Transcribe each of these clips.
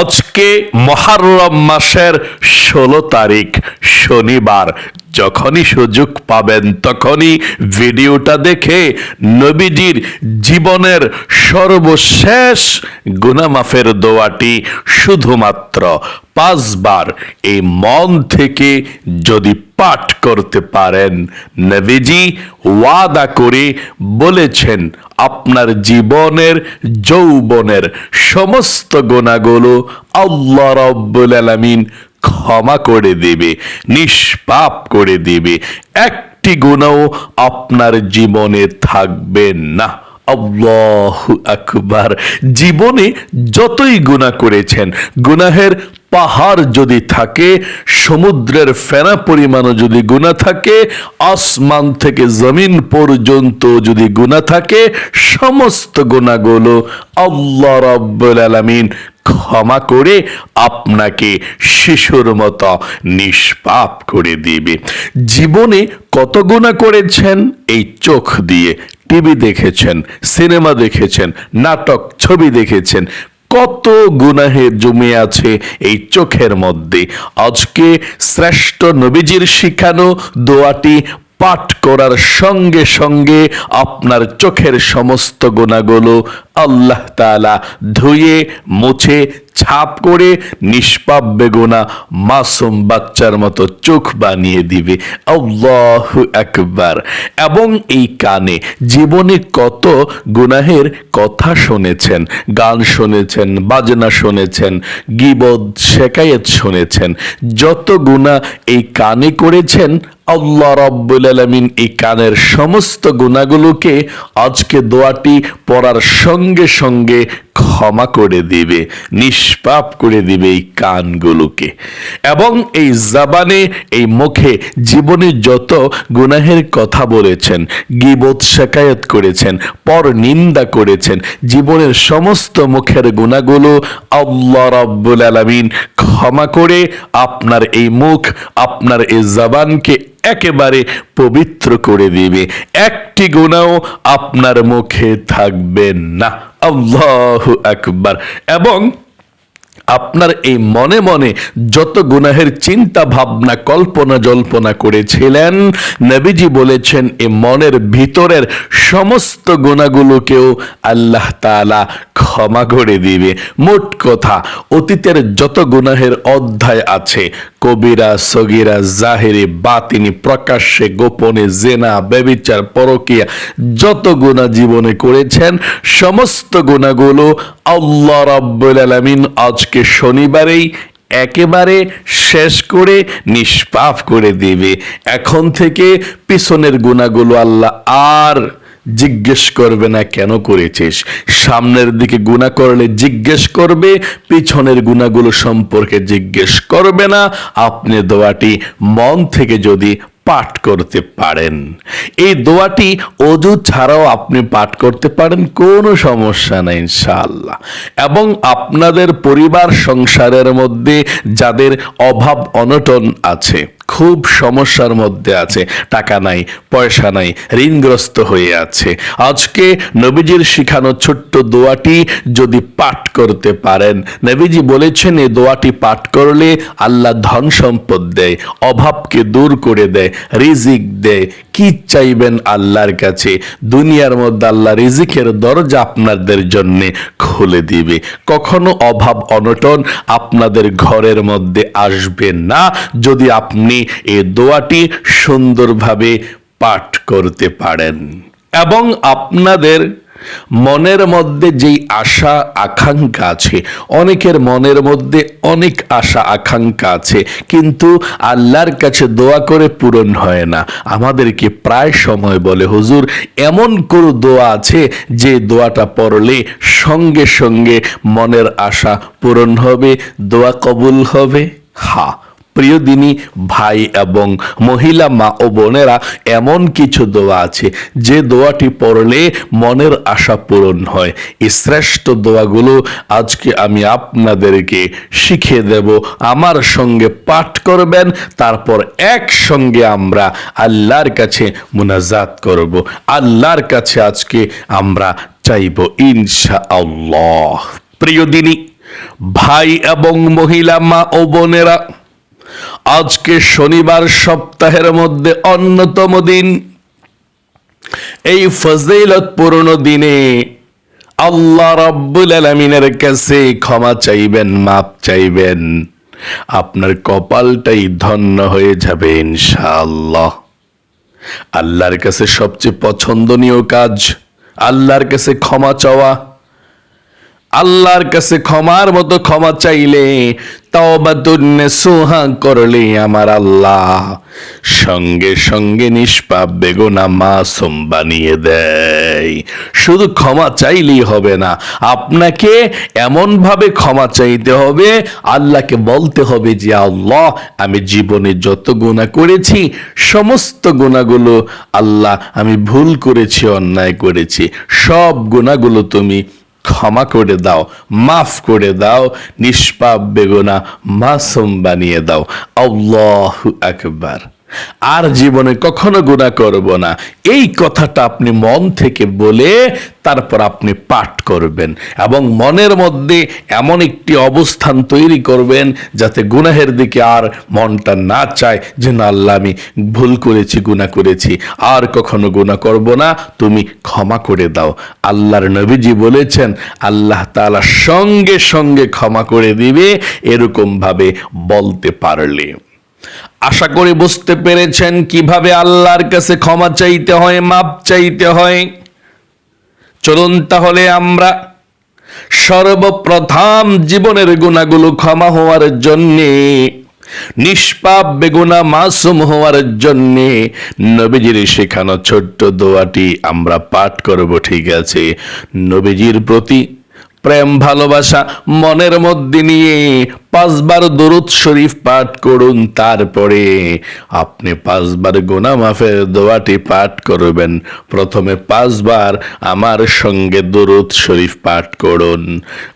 আজকে মহারম মাসের ষোলো তারিখ শনিবার। যখনই সুযোগ পাবেন তখনই ভিডিওটা দেখে নবীজির জীবনের সর্বশেষ গুনামাফের দোয়াটি শুধুমাত্র পাঁচবার এই মন থেকে যদি পাঠ করতে পারেন। নবীজি ওয়াদা করে বলেছেন, আপনার জীবনের, যৌবনের সমস্ত গোনাগুলো আল্লাহ রব্বুল আলামিন ক্ষমা করে দেবে, নিষ্পাপ করে দেবে। একটি গুণাও আপনার জীবনে থাকবে না। আল্লাহ আকবার। জীবনে যতই গুণা করেছেন, গুনাহের পাহাড় যদি থাকে, সমুদ্রের ফেনা পরিমাণও যদি গুণা থাকে, আসমান থেকে জমিন পর্যন্ত যদি গুণা থাকে, সমস্ত গুণাগুলো আল্লাহ রাব্বুল আলামিন ক্ষমা করে আপনাকে শিশুর মতো নিষ্পাপ করে দিবে। জীবনে কত গুণা করেছেন? এই চোখ দিয়ে টিভি দেখেছেন, সিনেমা দেখেছেন, নাটক, ছবি দেখেছেন। কত গুনাহে জমে আছে এই চোখের মধ্যে। আজকে শ্রেষ্ঠ নবীজির শিখানো দোয়াটি পাঠ করার সঙ্গে সঙ্গে আপনার চোখের সমস্ত গোনাগুলো আল্লাহ তাআলা ধুয়ে, মুছে, ছাপ করে নিষ্পাপ বেগুনা মাসুম বাচ্চার মতো চোখ বানিয়ে দিবে। আল্লাহ একবার এবং এই কানে জীবনে কত গুনাহের কথা শুনেছেন, গান শুনেছেন, বাজনা শুনেছেন, গিবদ, শেকায়েত শুনেছেন, যত গুণা এই কানে করেছেন আল্লাহ রব্বুল আলমিন এই কানের সমস্ত গুণাগুলোকে আজকে দোয়াটি পড়ার সঙ্গে সঙ্গে ক্ষমা করে দিবে, নিষ্পাপ করে দিবে এই কানগুলোকে। এবং এই জাবানে, এই মুখে জীবনে যত গুনাহের কথা বলেছেন, গিবত শেকায়ত করেছেন, পর নিন্দা করেছেন, জীবনের সমস্ত মুখের গুণাগুলো আল্লাহ রাব্বুল আলামিন ক্ষমা করে আপনার এই মুখ, আপনার এই জবানকে একেবারে পবিত্র করে দিবে। একটি গুণাও আপনার মুখে থাকবে না। আল্লাহ আকবার। এবং আপনার এই মনে মনে যত গুনাহের চিন্তা ভাবনা, কল্পনা জল্পনা করেছিলেন, নবীজি বলেছেন এই মনের ভিতরের সমস্ত গুণাগুলোকেও আল্লাহ তাআলা ক্ষমা করে দিবে। মোট কথা, অতীতের যত গুনাহের অধ্যায় আছে, কবিরা, সগিরা, জাহেরে, বাতিনি, প্রকাশ্যে, গোপনে, জেনা, ব্যবিচার, পরকিয়া, যত গুণা জীবনে করেছেন, সমস্ত গুণাগুলো আল্লাহ রাব্বুল আলামিন আজকে শনিবারেই একেবারে শেষ করে, নিষ্পাপ করে দিবে। এখন থেকে পিছনের গুণাগুলো আল্লাহ আর জিজ্ঞেস করবে না কেন করেছিস? সামনের দিকে গুণা করলে জিজ্ঞেস করবে, পিছনের গুণাগুলো সম্পর্কে জিজ্ঞেস করবে না। আপনি দোয়াটি মন থেকে যদি পাঠ করতে পারেন। এই দোয়াটি অজু ছাড়াও আপনি পাঠ করতে পারেন, কোনো সমস্যা নেই, ইনশাআল্লাহ। এবং আপনাদের পরিবার, সংসারের মধ্যে যাদের অভাব, অনটন আছে খুব সমস্যার মধ্যে আছে। টাকা নাই, পয়সা নাই, ঋণগ্রস্ত হয়ে আছে। আজকে নবীজির শিখানো ছোট্ট দোয়াটি যদি পাঠ করতে পারেন, নবীজি বলেছেন এই দোয়াটি পাঠ করলে আল্লাহ ধন সম্পদ দেয়, অভাবকে দূর করে দেয়, রিজিক দেয় কি চাইবেন আল্লাহর কাছে? দুনিয়ার মধ্যে আল্লাহ রিজিকের দরজা আপনাদের জন্য খুলে দিবে। কখনো অভাব অনটন আপনাদের ঘরের মধ্যে আসবে না যদি আপনি এ দোয়াটি সুন্দরভাবে পাঠ করতে পারেন। এবং আপনাদের মনের মধ্যে যেই আশা, আকাঙ্ক্ষা আছে, অনেকের মনের মধ্যে অনেক আশা, আকাঙ্ক্ষা আছে, কিন্তু আল্লাহর কাছে দোয়া করে পূরণ হয় না। আমাদেরকে প্রায় সময় বলে, হুজুর, এমন কোনো দোয়া আছে যে দোয়াটা পড়লে সঙ্গে সঙ্গে মনের আশা পূরণ হবে, দোয়া কবুল হবে? হা প্রিয় দিনী, ভাই এবং মহিলা মা ও বোনেরা, এমন কিছু দোয়া আছে। যে দোয়াটি পড়লে মনের আশা পূরণ হয়। এই শ্রেষ্ঠ দোয়াগুলো আজকে আমি আপনাদেরকে শিখিয়ে দেব। আমার সঙ্গে পাঠ করবেন, তারপর একসঙ্গে আমরা আল্লাহর কাছে মুনাজাত করব। আল্লাহর কাছে আজকে আমরা চাইব ইনশা আল্লাহ প্রিয় দিনী, ভাই এবং মহিলা মা ও বোনেরা আজকে শনিবার সপ্তাহের মধ্যে অন্যতম দিন। এই ফজিলতপূর্ণ দিনে আল্লাহ রাব্বুল আলামিনের কাছে ক্ষমা চাইবেন মাপ চাইবেন। আপনার কপালটাই ধন্য হয়ে যাবে ইনশাআল্লাহ। আল্লাহর কাছে সবচেয়ে পছন্দনীয় কাজ, আল্লাহর কাছে ক্ষমা চাওয়া। আল্লাহর কাছে ক্ষমার মতো ক্ষমা চাইলে তওবাতুন্নে সোহা করলে আমার আল্লাহ সঙ্গে সঙ্গে নিষ্পাপ বেগুনা মাসুম বানিয়ে দেয়। শুধু ক্ষমা চাইলেই হবে না, আপনাকে এমনভাবে ক্ষমা চাইতে হবে, আল্লাহকে বলতে হবে যে, আল্লাহ, আমি জীবনে যত গুণা করেছি, সমস্ত গুণাগুলো আল্লাহ, আমি ভুল করেছি, অন্যায় করেছি, সব গুণাগুলো তুমি ক্ষমা করে দাও মাফ করে দাও নিষ্পাপ বেগুনা মাসুম বানিয়ে দাও। আল্লাহ আকবার। আর জীবনে কখনো গুণা করব না। এই কথাটা আপনি মন থেকে বলে তারপর আপনি পাঠ করবেন এবং মনের মধ্যে এমন একটি অবস্থান তৈরি করবেন যাতে গুনাহের দিকে আর মনটা না চায় যে, না, আল্লাহ, আমি ভুল করেছি, গুনাহ করেছি। আর কখনো গুনাহ করব না। তুমি ক্ষমা করে দাও। আল্লাহর নবীজি বলেছেন, আল্লাহ তাআলা সঙ্গে সঙ্গে ক্ষমা করে দিবে এরকমভাবে বলতে পারলে। আশা করি বুঝতে পেরেছেন কীভাবে আল্লাহর কাছে ক্ষমা চাইতে হয়, মাপ চাইতে হয়। চলুন তাহলে আমরা সর্বপ্রথম জীবনের গুণাগুলো ক্ষমা হওয়ার জন্যে, নিষ্পাপ বেগুনা মাসুম হওয়ার জন্যে নবীজির শেখানো ছোট্ট দোয়াটি আমরা পাঠ করব, ঠিক আছে? নবীজির প্রতি প্রেম, ভালোবাসা মনের মধ্যে নিয়ে পাঁচবার দরুদ শরীফ পাঠ করুন, তারপরে আপনি পাঁচবার গোনা মাফের দোয়াটি পাঠ করবেন। প্রথমে পাঁচবার আমার সঙ্গে দরুদ শরীফ পাঠ করুন।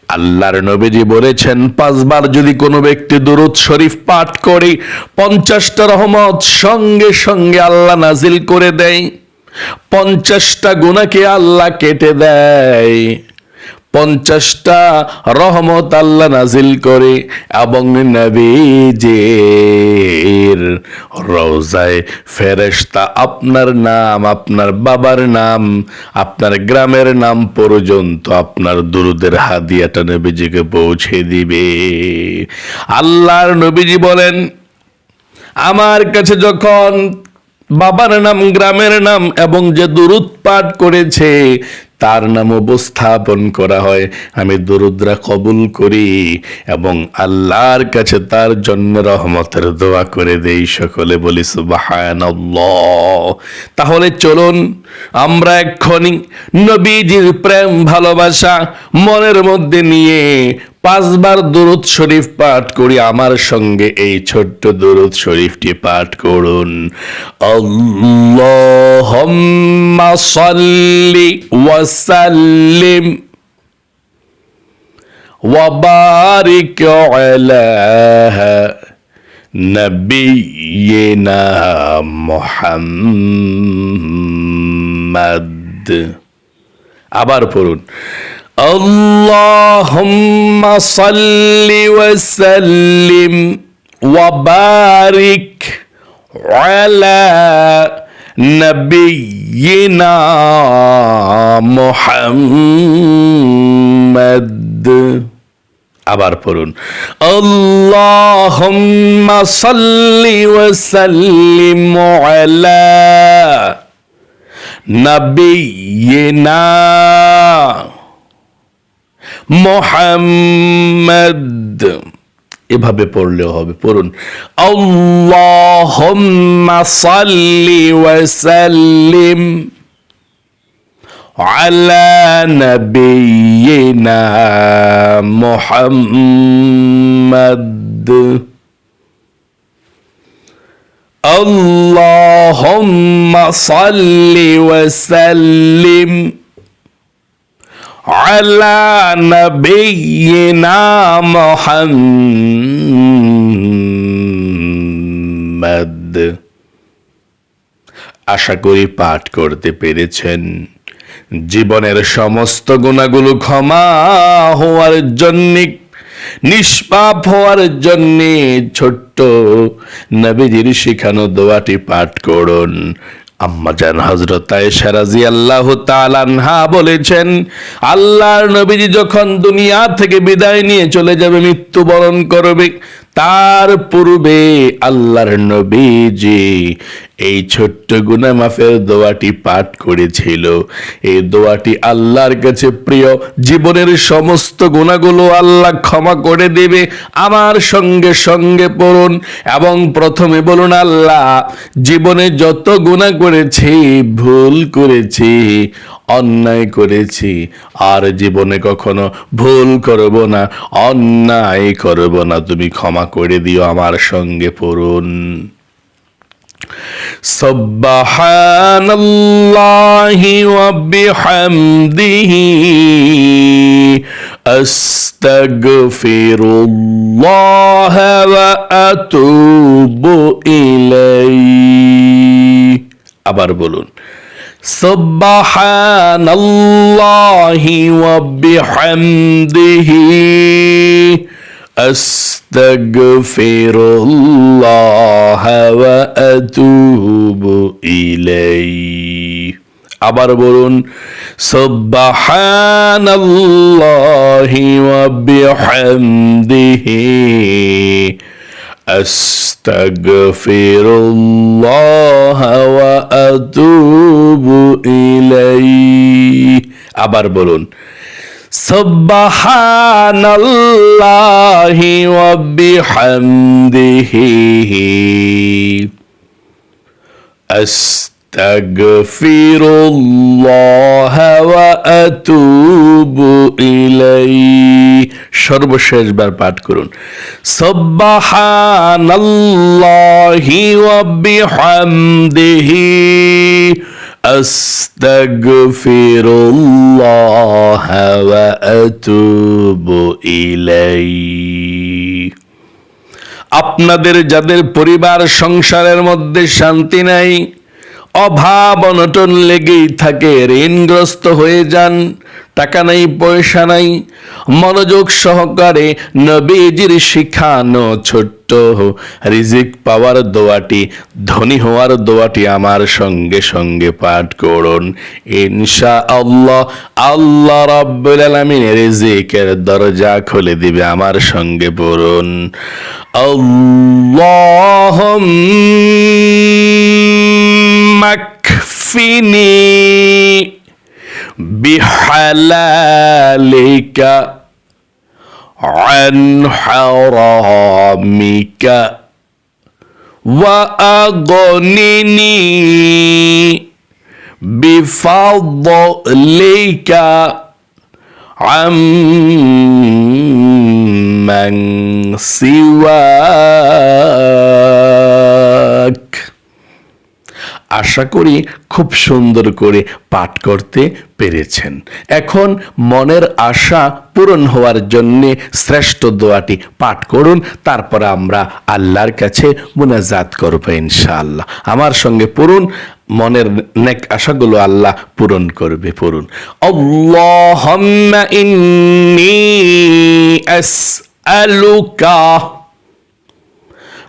আল্লাহর নবীজি বলেছেন, পাঁচবার যদি কোনো ব্যক্তি দরুদ শরীফ পাঠ করে, পঞ্চাশটা রহমত সঙ্গে সঙ্গে আল্লাহ নাজিল করে দেয়। পঞ্চাশটা গুণাকে আল্লাহ কেটে দেয়। পঞ্চাশটা রহমত আল্লাহ নাজিল করে, এবং নবীজের রোজায় ফেরেশতা আপনার নাম, আপনার বাবার নাম, আপনার গ্রামের নাম পর্যন্ত আপনার দুরুদের হাদিয়াটা নবীজিকে পৌঁছে দিবে। আল্লাহর নবীজি বলেন, আমার কাছে যখন বাবার নাম, গ্রামের নাম, এবং যে দুরুদ পাঠ করেছে তার নাম উপস্থাপন করা হয়। আমি দরুদ্রা কবুল করি এবং আল্লাহর কাছে তার জন্য রহমতের দোয়া করে দেই সকলে বলি সুবাহান তাহলে চলুন আমরা এক্ষণি নবীজির প্রেম ভালোবাসা মনের মধ্যে নিয়ে পাঁচবার দরুদ শরীফ পাঠ করি, আমার সঙ্গে এই ছোট্ট দরুদ শরীফটি পাঠ করুন। সাল্লিম ওয়া আবার পড়ুন। اللهم صل وسلم وبارك على نبينا محمد আবার পড়ুন اللهم صل وسلم على نبينا মোহাম্মদ। এভাবে পড়লেও হবে, পড়ুন। আল্লাহুম্মা সাল্লি ওয়া সাল্লিম আলা নাবিয়িনা মুহাম্মদ। আল্লাহুম্মা সাল্লি ওয়া সাল্লিম على نبينا محمد আশা করি পাঠ করতে পেরেছেন জীবনের সমস্ত গুণাগুলো ক্ষমা হওয়ার জন্য নিষ্পাপ হওয়ার জন্যে ছোট্ট নবীজির শিখানো দোয়াটি পাঠ করুন আম্মাজান হজরত আয়েশা আল্লাহ তালানহা বলেছেন, আল্লাহর নবীজি যখন দুনিয়া থেকে বিদায় নিয়ে চলে যাবে, মৃত্যুবরণ করবে তার পূর্বে আল্লাহর নবীজি এই ছোট্ট গুনা মাফের দোয়াটি পাঠ করেছিল। এই দোয়াটি আল্লাহর কাছে প্রিয়। জীবনের সমস্ত গুণাগুলো আল্লাহ ক্ষমা করে দেবে। আমার সঙ্গে সঙ্গে পড়ুন এবং প্রথমে বলুন, আল্লাহ, জীবনে যত গুণা করেছি, ভুল করেছি, অন্যায় করেছি, আর জীবনে কখনো ভুল করব না, অন্যায় করব না। তুমি ক্ষমা করে দিও আমার সঙ্গে পড়ুন سبحان الله وبحمده أستغفر الله وأتوب إليه আবার বলুন سبحان الله وبحمده أستغفر الله وأتوب إليه আবার বলুন সুবহানাল্লাহি ওয়া বিহামদিহি আস্তাগফিরুল্লাহ ওয়া আতুবু ইলাইহি আবার বলুন সুবহানাল্লাহি ওয়া বিহামদিহি আস্তাগফিরুল্লাহ ওয়া আতুবু ইলাইহি সর্বশেষবার পাঠ করুন। সুবহানাল্লাহি ওয়া বিহামদিহি আস্তাগফিরুল্লাহ الله وأتوب إليه. আপনাদের যাদের পরিবার সংসারের মধ্যে শান্তি নাই অভাব অনটন লেগেই থাকে, ঋণগ্রস্ত হয়ে যান, টাকা নাই, পয়সা নাই। মনোযোগ সহকারে নবীজির শিখানো ছোট্ট রিজিক পাওয়ার দোয়াটি, ধনী হওয়ার দোয়াটি আমার সঙ্গে সঙ্গে পাঠ করুন। ইনশা আল্লাহ আল্লাহ রাব্বুল আলামিন রিজিকের দরজা খুলে দিবে আমার সঙ্গে পড়ুন। আল্লাহুম্মা كفني بحلالك عن حرامك وأغنني بفضلك عمن سواك. আশা করি খুব সুন্দর করে পাঠ করতে পেরেছেন। এখন মনের আশা পূরণ হওয়ার জন্য শ্রেষ্ঠ দোয়াটি পাঠ করুন, তারপরে আমরা আল্লাহর কাছে মুনাজাত করব ইনশাআল্লাহ। আমার সঙ্গে পড়ুন, মনের নেক আশাগুলো আল্লাহ পূরণ করবে, পড়ুন। আল্লাহুম্মা ইন্নী আসআলুকা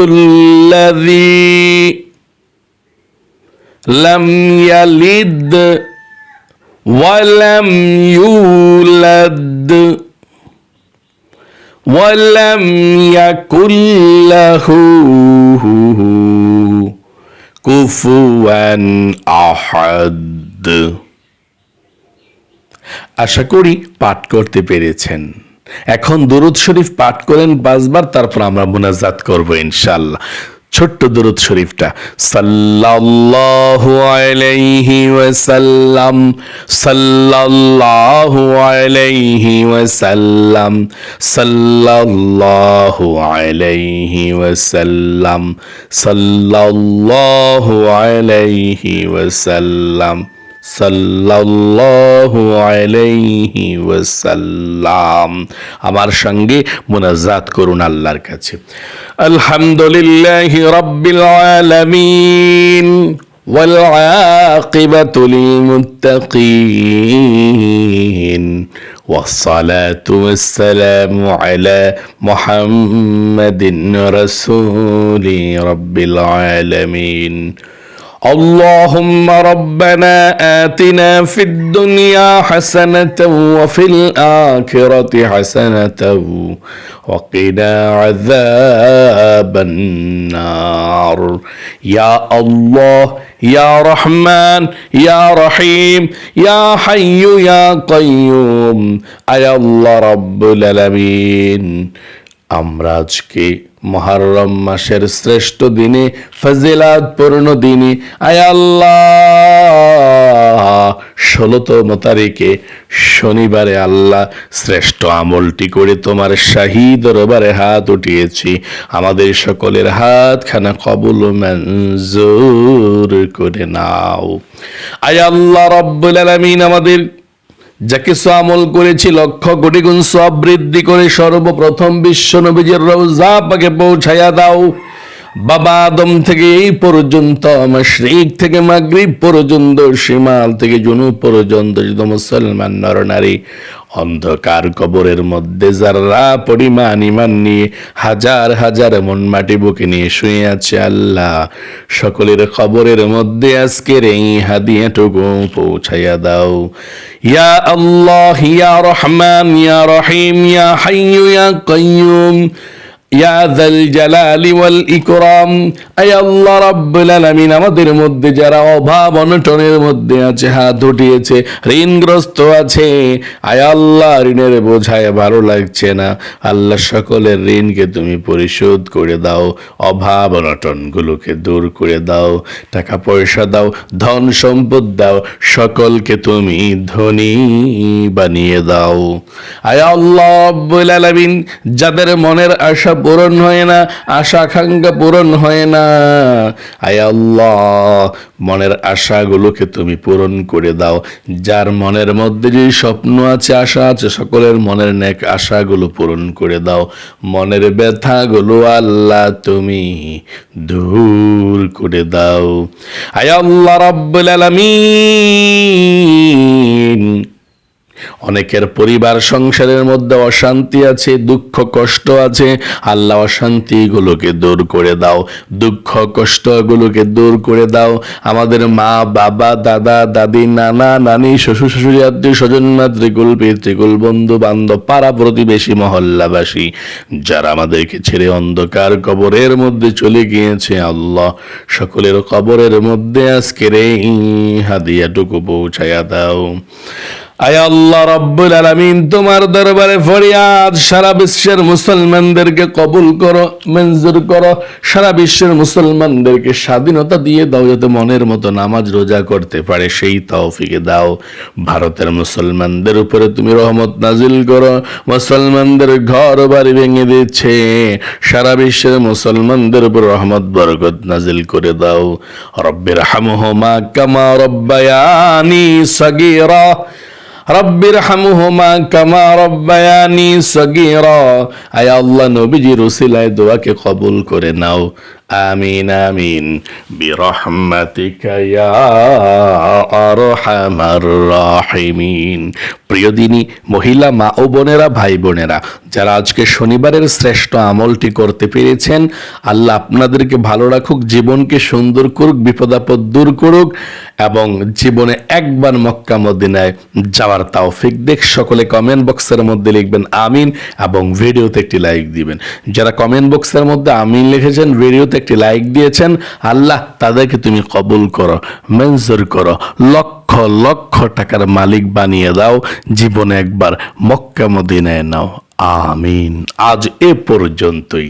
الذي لم يلد ولم يولد ولم يكن له كفوا أحد আশা করি পাঠ করতে পেরেছেন এখন দুরুদ শরীফ পাঠ করেন পাঁচবার তারপর আমরা মুনাজাত করব ইনশাল্লাহ ছোট্ট দরুদ শরীফটা। সাল্লাল্লাহু আলাইহি ওয়াসাল্লাম, সাল্লাল্লাহু আলাইহি ওয়াসাল্লাম, সাল্লাল্লাহু আলাইহি ওয়াসাল্লাম, সাল্লাল্লাহু আলাইহি ওয়াসাল্লাম। সাল্লাল্লাহু আলাইহি ওয়াসাল্লাম আমার সঙ্গে মোনাজাত করুন আল্লাহর কাছে আলহামদুলিল্লাহি রাব্বিল আলামিন والعاقبة للمتقين والصلاة والسلام على محمد رسول رب العالمين اللهم ربنا آتنا في الدنيا حسنة وفي الآخرة حسنة وقنا عذاب النار. يا الله يا رحمن يا رحيم يا حي يا قيوم أي الله رب العالمين. আমরা আজকে মহারম মাসের শ্রেষ্ঠ দিনে ফজিলাত পূর্ণ দিনে, আয় আল্লাহ, ষোলোতম তারিখে শনিবারে আল্লাহ শ্রেষ্ঠ আমলটি করে তোমার শাহী দরবারে হাত উঠিয়েছি। আমাদের সকলের হাত খানা কবুল করে নাও। আয় আল্লাহ রব্বুল আলামিন আমাদের যা কিছু আমল করেছি লক্ষ কোটি গুণ সব বৃদ্ধি করে সর্বপ্রথম বিশ্ব নবীজের রোজা পাকে পৌঁছাইয়া দাও। বাবা আদম থেকে এই পর্যন্ত, মাশরিক থেকে মাগরিব পর্যন্ত সীমাল থেকে জুনু পর্যন্ত যত মুসলমান নর নারী অন্ধকার কবরের মধ্যে যারা পরিমাণ ইমান নিয়ে হাজার হাজার মন মাটি বুকে নিয়ে শুয়ে আছে আল্লাহ, সকলের খবরের মধ্যে আজকের এই হাদিয়াটুকু পৌঁছাইয়া দাও। ইয়া আল্লাহ, ইয়া রহমান, ইয়া রহিম, ইয়া হাইয়ু, ইয়া কাইয়ুম। আমাদের মধ্যে যারা অভাব অনটনের মধ্যে আছে, হাত উঠিয়েছে, ঋণগ্রস্ত আছে, আয় আল্লাহ, ঋণের বোঝায় ভালো লাগছে না। আল্লাহ সকলের ঋণকে তুমি পরিশোধ করে দাও, অভাব অনটনগুলোকে দূর করে দাও টাকা পয়সা দাও ধন সম্পদ দাও, সকলকে তুমি ধনী বানিয়ে দাও। আয় আল্লাহ রাব্বুল যাদের মনের আশা পূরণ হয় না, আশা আকাঙ্ক্ষা পূরণ হয় না। আয় আল্লাহ, মনের আশাগুলোকে তুমি পূরণ করে দাও। যার মনের মধ্যে যে স্বপ্ন আছে, আশা আছে, সকলের মনের নেক আশাগুলো পূরণ করে দাও। মনের ব্যথাগুলো আল্লাহ তুমি দূর করে দাও। আয় আল্লাহ রাব্বুল আলামিন অনেকের পরিবার সংসারের মধ্যে অশান্তি আছে, দুঃখ, কষ্ট আছে। আল্লাহ, অশান্তিগুলোকে দূর করে দাও। দুঃখ, কষ্টগুলোকে দূর করে দাও। আমাদের মা, বাবা, দাদা, দাদি, নানা, নানি, শ্বশুর, শাশুড়ি, আত্মীয় স্বজন, মাতৃকুল, পিতৃকুল বন্ধু বান্ধব পাড়া প্রতিবেশী, মহল্লাবাসী, যারা আমাদেরকে ছেড়ে অন্ধকার কবরের মধ্যে চলে গিয়েছে আল্লাহ। সকলের কবরের মধ্যে আজকের এই হাদিয়াটুকু পৌঁছায়া দাও। আয় আল্লাহ রব্বুল আলামিন, তোমার দরবারে ফরিয়াদ, সারা বিশ্বের মুসলমানদেরকে কবুল করো, মঞ্জুর করো, সারা বিশ্বের মুসলমানদেরকে স্বাধীনতা দিয়ে দাও, যাতে মনের মতো নামাজ রোজা করতে পারে। সেই তৌফিকে দাও। ভারতের মুসলমানদের উপরে তুমি রহমত নাজিল করো। মুসলমানদের ঘর বাড়ি ভেঙে দিচ্ছে। সারা বিশ্বের মুসলমানদের উপর রহমত, বরকত নাজিল করে দাও। রব্বির হামুহমা কামা রব্বায়ানি সগীরা। রব্বির হামুহমা কামা রব্বায়ানি সগীরা। আয় আল্লাহ নবীজির উসিলায় দোয়াকে কবুল করে নাও। আমিন আমিন বিরহমাতিকা রাহিমিন প্রিয় দিনী, মহিলা মা ও বোনেরা, ভাই বোনেরা, যারা আজকে শনিবারের শ্রেষ্ঠ আমলটি করতে পেরেছেন, আল্লাহ আপনাদেরকে ভালো রাখুক, জীবনকে সুন্দর করুক, বিপদাপদ দূর করুক, এবং জীবনে একবার মক্কা মদিনায় যাওয়ার তাওফিক দেখ। সকলে কমেন্ট বক্সের মধ্যে লিখবেন আমিন, এবং ভিডিওতে একটি লাইক দিবেন। যারা কমেন্ট বক্সের মধ্যে আমিন লিখেছেন ভিডিওতে একটি লাইক দিয়েছেন, আল্লাহ তাদেরকে তুমি কবুল করো মেনজুর করো, লক্ষ লক্ষ টাকার মালিক বানিয়ে দাও, জীবনে একবার মক্কা মদিনায় নাও। আমিন। আজ এ পর্যন্তই।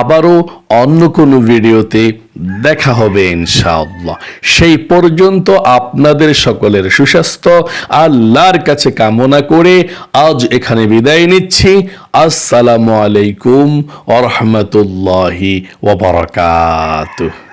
আবারও অন্য কোনো ভিডিওতে দেখা হবে ইনশাআল্লাহ। সেই পর্যন্ত আপনাদের সকলের সুস্বাস্থ্য, আল্লাহর কাছে কামনা করে আজ এখানে বিদায় নিচ্ছি। আসসালামু আলাইকুম ওরহমতুল্লাহি ওবরাকাতুহ